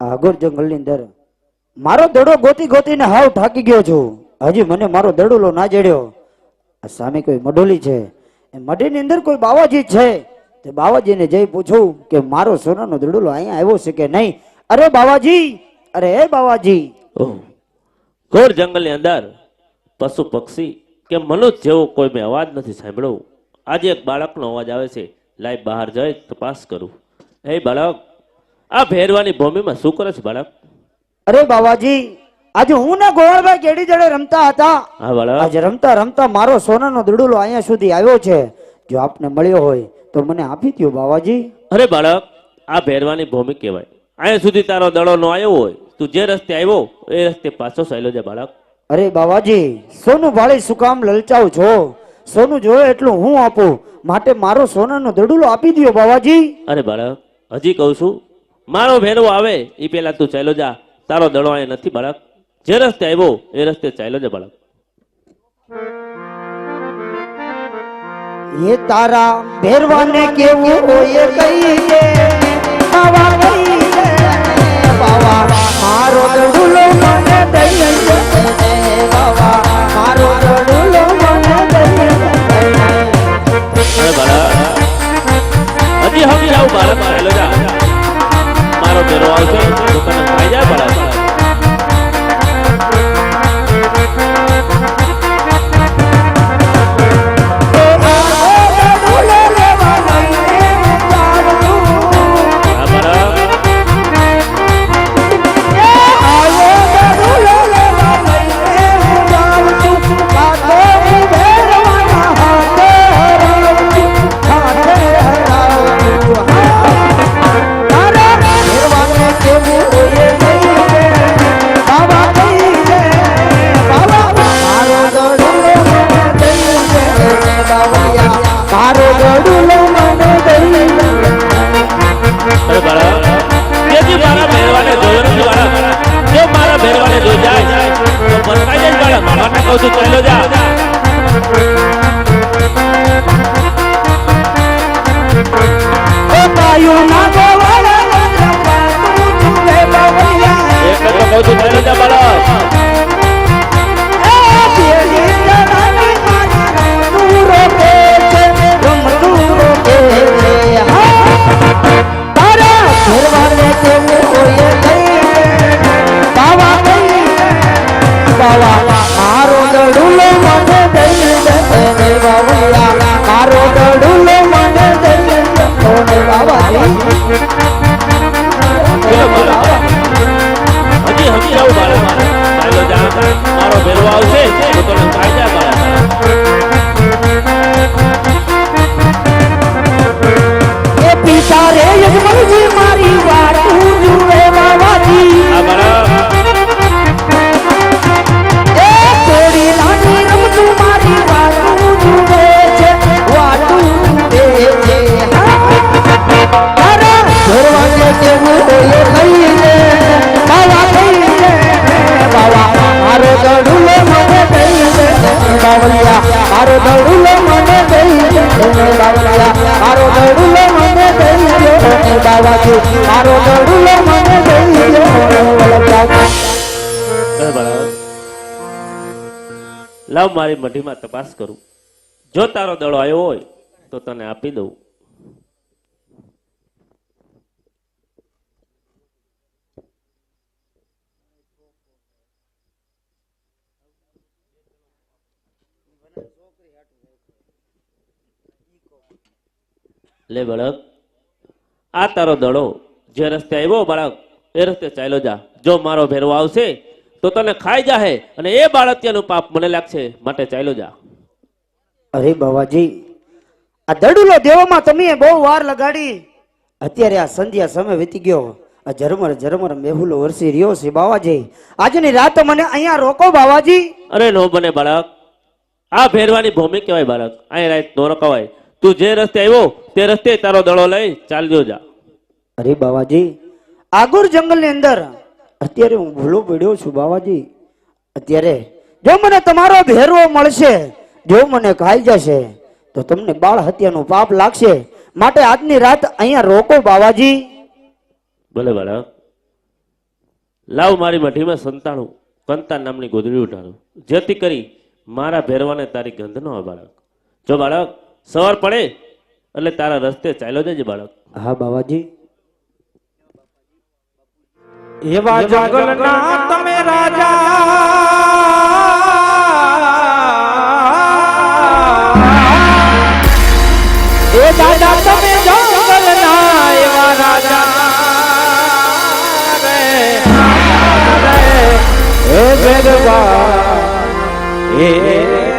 આગળ જંગલની અંદર મારો દડો ગોતી ગોતીને હાવ થાકી ગયો છું. હજી મને મારો દડોલો ના જડ્યો. આ સામે કોઈ મડોલી છે. એ મઢીની અંદર કોઈ બાવાજી છે. તે બાવાજીને જઈ પૂછું કે મારો સોનાનો દડોલો અહીંયા આવ્યો છે કે નહીં? અરે બાવાજી, અરે એ બાવાજી. ઘોર જંગલની અંદર પશુ પક્ષી કે મનુષ્ય જેવો કોઈ મેં અવાજ નથી સાંભળ્યો. આજે એક બાળકનો અવાજ આવે છે. લાઈ બહાર જઈ તપાસ કરું. એ બાળક આ ભેરવાની ભૂમિમાં શું કરે છે બાળક? અરે બાવાજી આજે હું ને ગોવાળભાઈ કેડી જડે રમતા હતા. હા બાળક. આજે રમતા રમતા મારો સોનાનો દડુલો અહીંયા સુધી આવ્યો છે. જો આપને મળ્યો હોય તો મને આપી દો બાવાજી. અરે બાળક આ ભેરવાની ભૂમિ કહેવાય. અહીંયા સુધી તારો દડો નો આવ્યો હોય તું જે રસ્તે આવ્યો એ રસ્તે પાછો સહેલો છે બાળક. અરે બાવાજી સોનું ભાળી શું કામ લલચાવ છો? સોનું જોવે એટલું હું આપું. માટે મારો સોનાનો દડુલો આપી દો બાવાજી. અરે બાળક હજી કહું છું મારો ભેરવો આવે એ પેલા તું ચાલ્યો જા. તારો દડો અહીંયા નથી બાળક. જે રસ્તે આવ્યો, એ રસ્તે ચાલ્યો જા બાળક. એ તારા ભેરવાને કેવું હોય લાવ મારી મઢીમાં તપાસ કરું. જો તારો દડો આવ્યો હોય, તો તને આપી દઉં. લે બાળક, આ તારો દડો જે રસ્તે આવ્યો બાળક, એ રસ્તે ચાલ્યો જા. જો મારો ભેરવો આવશે તો તને ખાઈ જાહે અને એ બાળત્યાનું પાપ મને લાગશે માટે ચાલ્યો જા. અરે બાવાજી આ દડુલો દેવામાં તમે બહુ વાર લગાડી. અત્યારે આ સંધ્યા સમય વીતી ગયો. આ ઝરમર ઝરમર મેહુલો વરસી રહ્યો છે બાવાજી. આજની રાત મને અહીંયા રોકો બાવાજી. અરે નો બને બાળક. આ ભેરવાની ભૂમિ કહેવાય બાળક. અહીં રાત નો રકવાય. તું જે રસ્તે આવ્યો તે રસ્તે તારો દડો લઈ ચાલ્યો જા. અરે બાવાજી આગોર જંગલની અંદર અત્યારે હું ભૂલો પડ્યો છું બાવાજી. અત્યારે જો મને તમારો ભેરવો મળશે જો મને ખાઈ જશે તો તમને બાળ હત્યાનું પાપ લાગશે. માટે આજની રાત અહીંયા રોકો બાવાજી. ભલે બાળક. લાવ મારી મઢીમાં સંતાણું. કંતા નામની ગોદડી ઉઠાડું. જેથી કરી મારા ભેરવાને તારી ગંધ ન હોય બાળક. જો બાળક સવાર પડે એટલે તારા રસ્તે ચાલ્યો જજે બાળક. હા બાવાજી. એવા જંગલ ના તમે રાજા. એ દાદા તમે જંગલ ના એવા રાજા. એ ભગવાન એ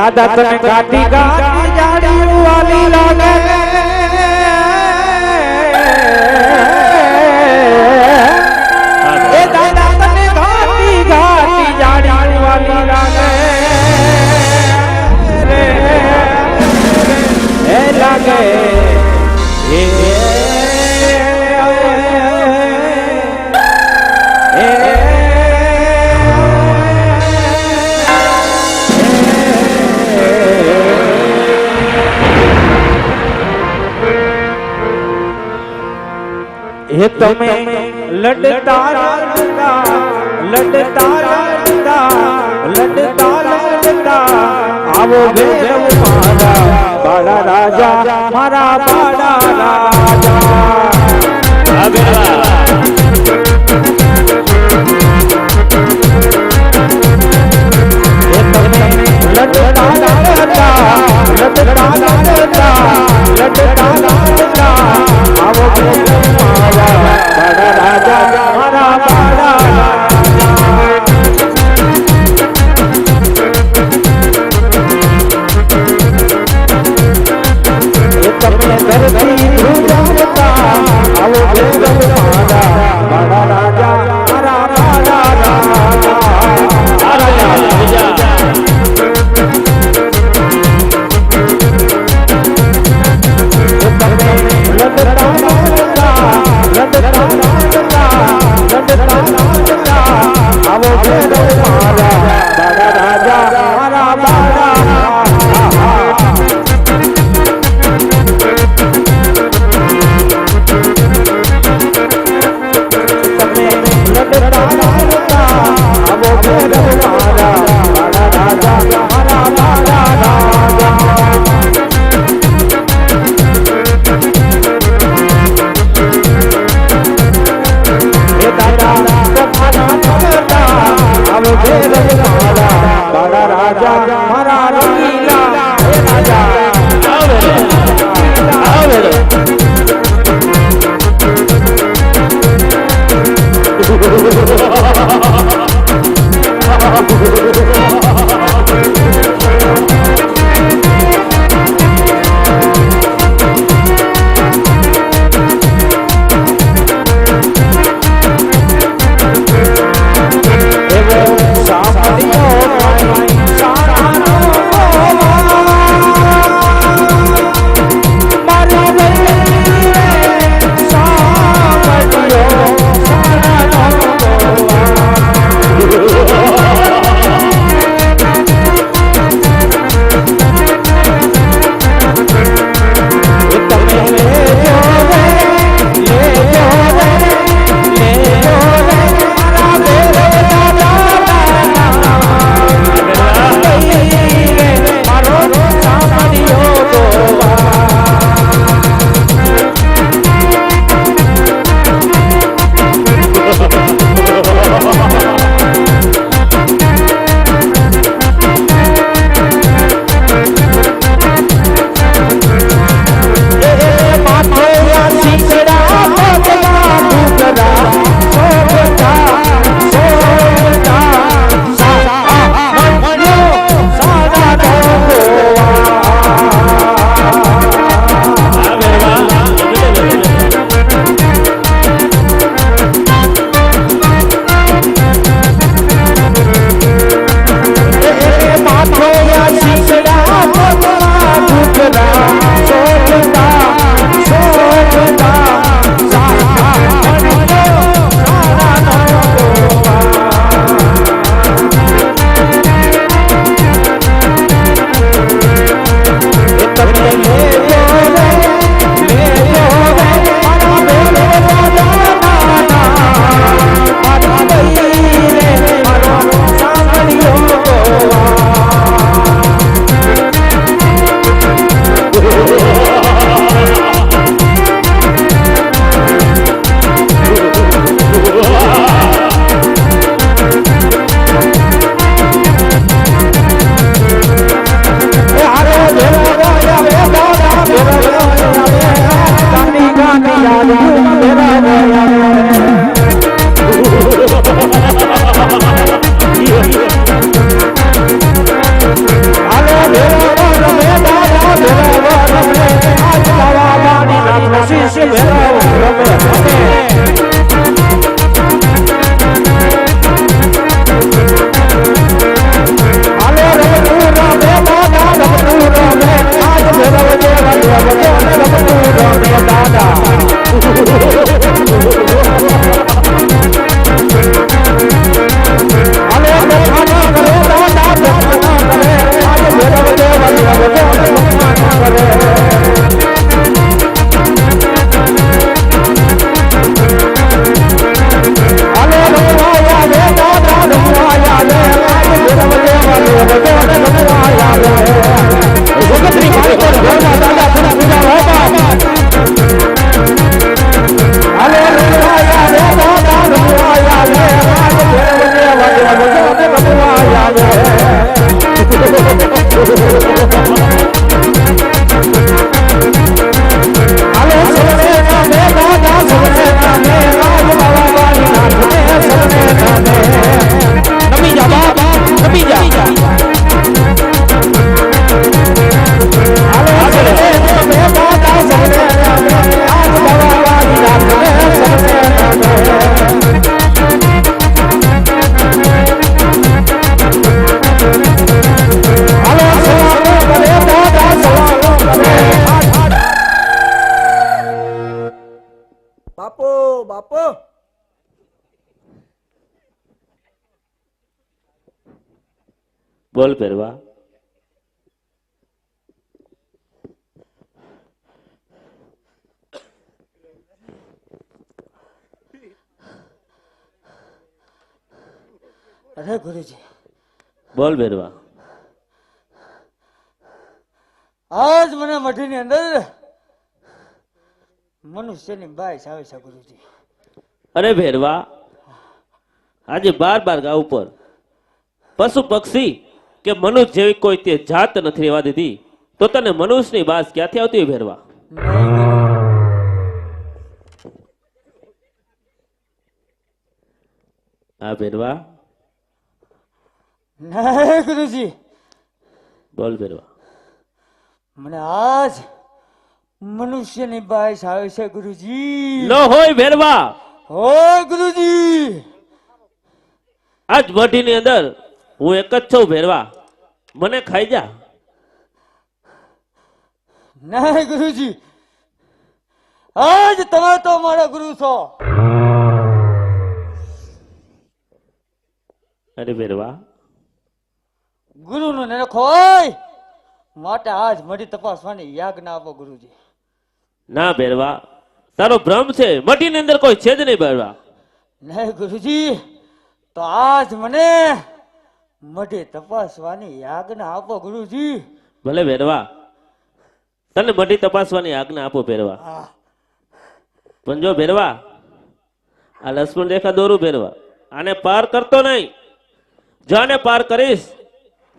દાદા તને ગાડી ગાડી જાડી વાલી લાગે હે તમે લડતા લડતા લડતા લડતા લડતા લડતા, આવો ભેરવ મારા બાળા રાજા, મારા બાળા રાજા. લડતા લડતા લડતા લડતા લડતા બોલ પહેરવા. અરે ગુરુજી. બોલ ભેરવા આજ મને મઠીની અંદર મનુષ્યની બાઈસ આવે છે ગુરુજી. અરે ભેરવા આજે બાર બાર ગા ઉપર. પશુ પક્ષી. કે મનુષ્ય જેવી કોઈ તે જાત નથી રહેવા દીધી તો તને મનુષ્યની બાસ ક્યાંથી આવતી ભેરવા? આ ભેરવા. ગુરુજી. બોલ ભેરવા. મને આજ મનુષ્યની બાઈસ આવે છે ગુરુજી. ન હોય ભેરવા. હોય ગુરુજી. આજ વઢીની અંદર હું એક જ છું ભેરવા. મને ખાઈ જા. ના ગુરુજી. આજ તમે તો મારા ગુરુ છો. અરે ભેરવા. ગુરુનું ને ખોય માટે આજ મઢી તપાસવાની યાજ્ઞા આપો ગુરુજી. ના ભેરવા. તારો ભ્રમ છે. મઢીની અંદર કોઈ છે જ નહીં ભેરવા. નહીં ગુરુજી તો આજ મને મઢે તપાસવાની યાજ્ઞા આપો ગુરુજી. ભલે ભેરવા. તને મઢી તપાસવાની આજ્ઞા આપો ભેરવા. હા. પણ જો ભેરવા આ લક્ષ્મણ રેખા દોરું ભેરવા. આને પાર કરતો નહીં. જો આને પાર કરીશ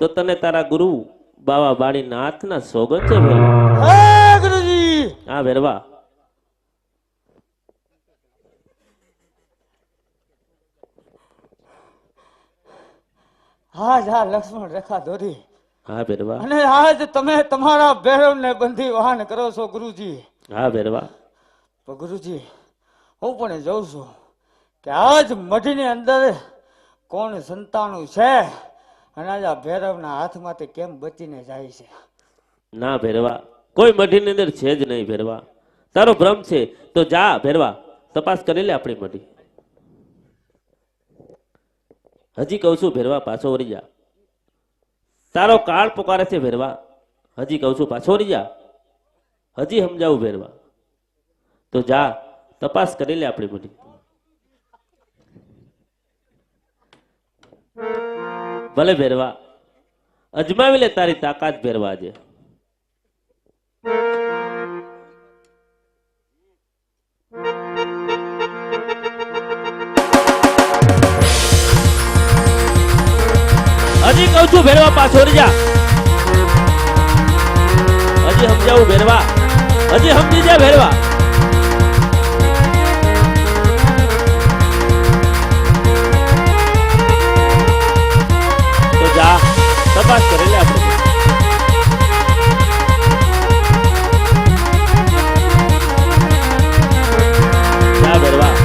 તો તને તારા ગુરુ બાવા બાળી નાથના સોગંદ છે ભેરવા હા ભેરવા. આજ આ લક્ષ્મણ રેખા દોરી. હા ભેરવા. અને આજ તમે તમારા ભૈરવને બંધી વાહન કરો છો ગુરુજી. હા ભેરવા. તો ગુરુજી હું પણ જોઉં છું કે આજ મઢીની અંદર કોણ સંતાણું છે અને આજ આ ભૈરવના હાથમાંથી કેમ બચીને જાય છે? ના ભેરવા. કોઈ મઢીની અંદર છે જ નહીં ભેરવા. તારો ભ્રમ છે. તો જા ભેરવા. તપાસ કરી લે આપણી મઢી. હજી કહું છું, ભેરવા પાછો વળી જા. તારો કાળ પોકારે છે ભેરવા. હજી કહું છું, પાછો વળી જા. હજી સમજાવું ભેરવા. તો જા, તપાસ કરી લે આપણી બધી ભલે ભેરવા, અજમાવી લે તારી તાકાત ભેરવા આજે. હજી કહું છું, ભેરવા પાછો વળી જા. હજી સમજાવું, ભેરવા. હજી સમજી જા, ભેરવા. તો જા, તપાસ કરી લે આપણે. જા, ભેરવા.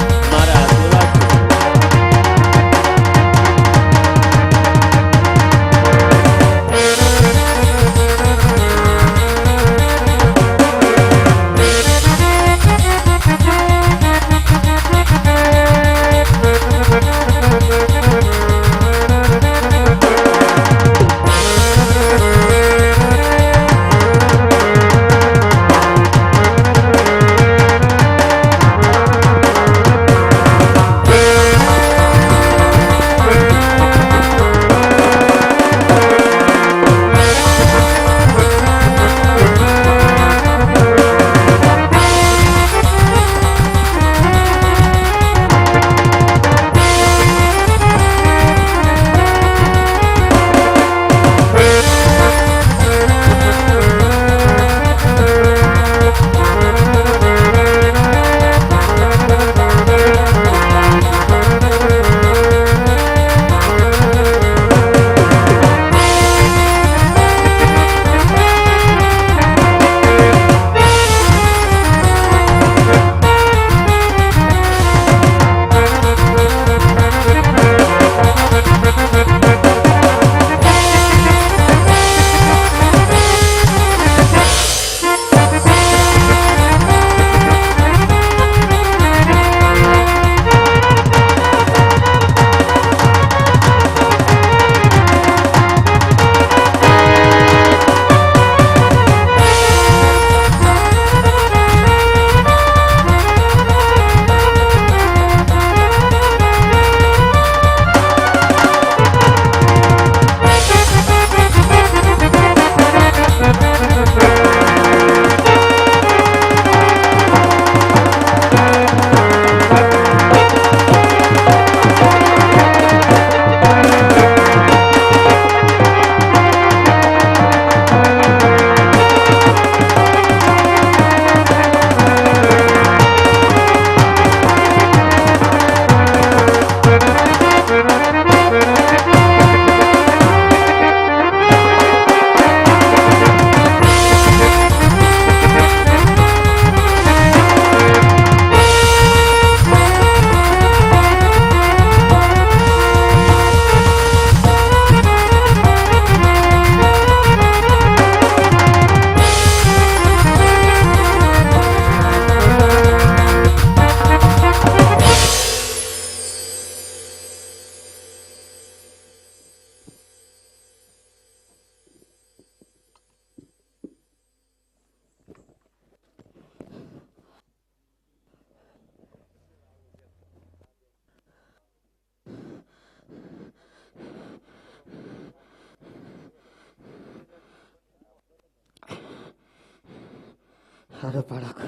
અરે બાળક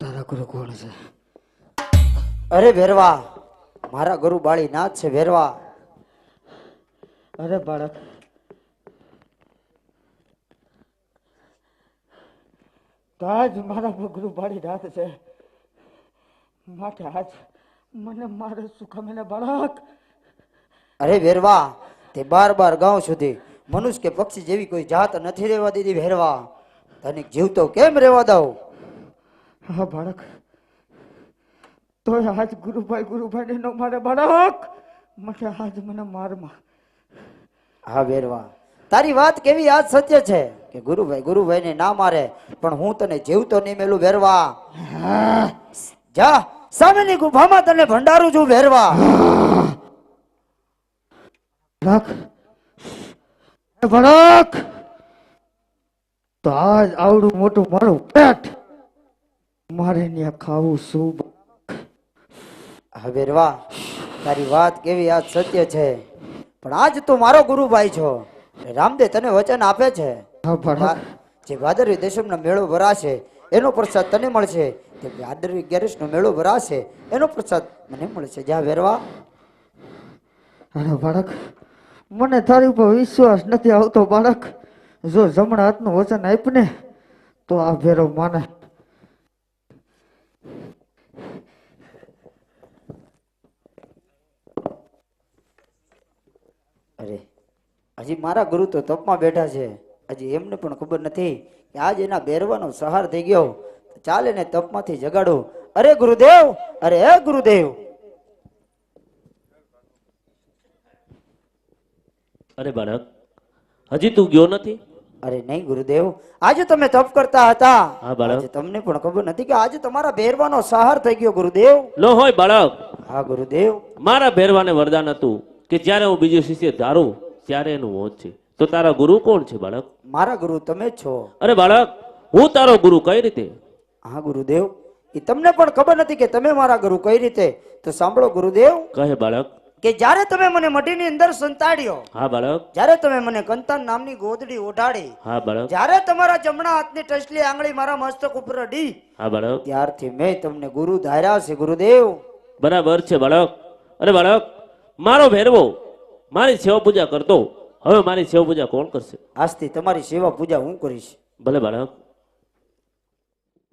તારા ગુરુ કોણ છે અરે ભેરવા મારા ગુરુ બાળી નાથ છે ભેરવા અરે બાળક. તાજ મારા ગુરુ બાળી નાથ છે. માટે આજ મને મારે ને બાળક. અરે ભેરવા તે બાર બાર ગાઉં સુધી મનુષ્ય કે પક્ષી જેવી કોઈ જાત નથી રહેવા દીધી ભેરવા તને જીવતો કેમ રહેવા દઉં? હા બાળક. તોય આજ ગુરુભાઈ ગુરુભાઈ નો મારે બાળક. માટે આજ મને મારમાં. હા વેરવા. તારી વાત કેવી આજ સત્ય છે? કે ગુરુભાઈ ગુરુભાઈને ના મારે પણ હું તને જીવતો નહીં મેલું વેરવા. જા સામેની ગુફામાં તને ભંડારું છું વેરવા. બાળક એ તો આજ આવડું મોટું મારું પેટ મારે ત્યાં ખાવું શું હવે વાહ તારી વાત કેવી આજ સત્ય છે? પણ આજ તું મારો ગુરુભાઈ છો. રામદેવ તને વચન આપે છે. જે ભાદરવી દશમનો મેળો ભરાશે એનો પ્રસાદ તને મળશે. તે ભાદરવી નો મેળો ભરાશે એનો પ્રસાદ મને મળશે. જા વેરવા. બાળક મને તારી ઉપર વિશ્વાસ નથી આવતો, બાળક. જો જમણા હાથનું વચન આપને, તો આ ભેરો માને. અરે, હજી મારા ગુરુ તો તપમાં બેઠા છે. હજી એમને પણ ખબર નથી કે આજ એના બેરવાનો સહાર થઈ ગયો. ચાલે ને તપમાંથી જગાડો. અરે ગુરુદેવ, અરે હે ગુરુદેવ. અરે બાળક હજી તું ગયો નથી? અરે નહીં ગુરુદેવ આજે તમે તપ કરતા હતા. હા, બાળક. તમને પણ ખબર નથી કે આજે તમારા ભેરવાનો સહાર થઈ ગયો ગુરુદેવ. લો હોય બાળક. હા ગુરુદેવ. મારા ભેરવાને વરદાન હતું કે જ્યારે હું બીજું શિષ્ય ધારું ત્યારે એનું મોત છે. તો તારા ગુરુ કોણ છે બાળક? મારા ગુરુ તમે છો. અરે બાળક હું તારો ગુરુ કઈ રીતે? હા ગુરુદેવ. એ તમને પણ ખબર નથી કે તમે મારા ગુરુ કઈ રીતે. તો સાંભળો ગુરુદેવ. કહે બાળક કે જ્યારે તમે મને મઢીની અંદર સંતાડ્યો હા બાળક. જ્યારે તમે મને કંતન નામની ગોદડી ઓઢાડી હા બાળક. જ્યારે તમારા જમણા હાથની ટચલી આંગળી મારા મસ્તક ઉપર અડી હા બાળક. ત્યારથી મેં તમને ગુરુ ધાર્યા છે ગુરુદેવ. બરાબર છે બાળક. અરે બાળક મારો ભેરવો મારી સેવા પૂજા કરતો. હવે મારી સેવા પૂજા કોણ કરશે? આજથી તમારી સેવા પૂજા હું કરીશ. ભલે બાળક.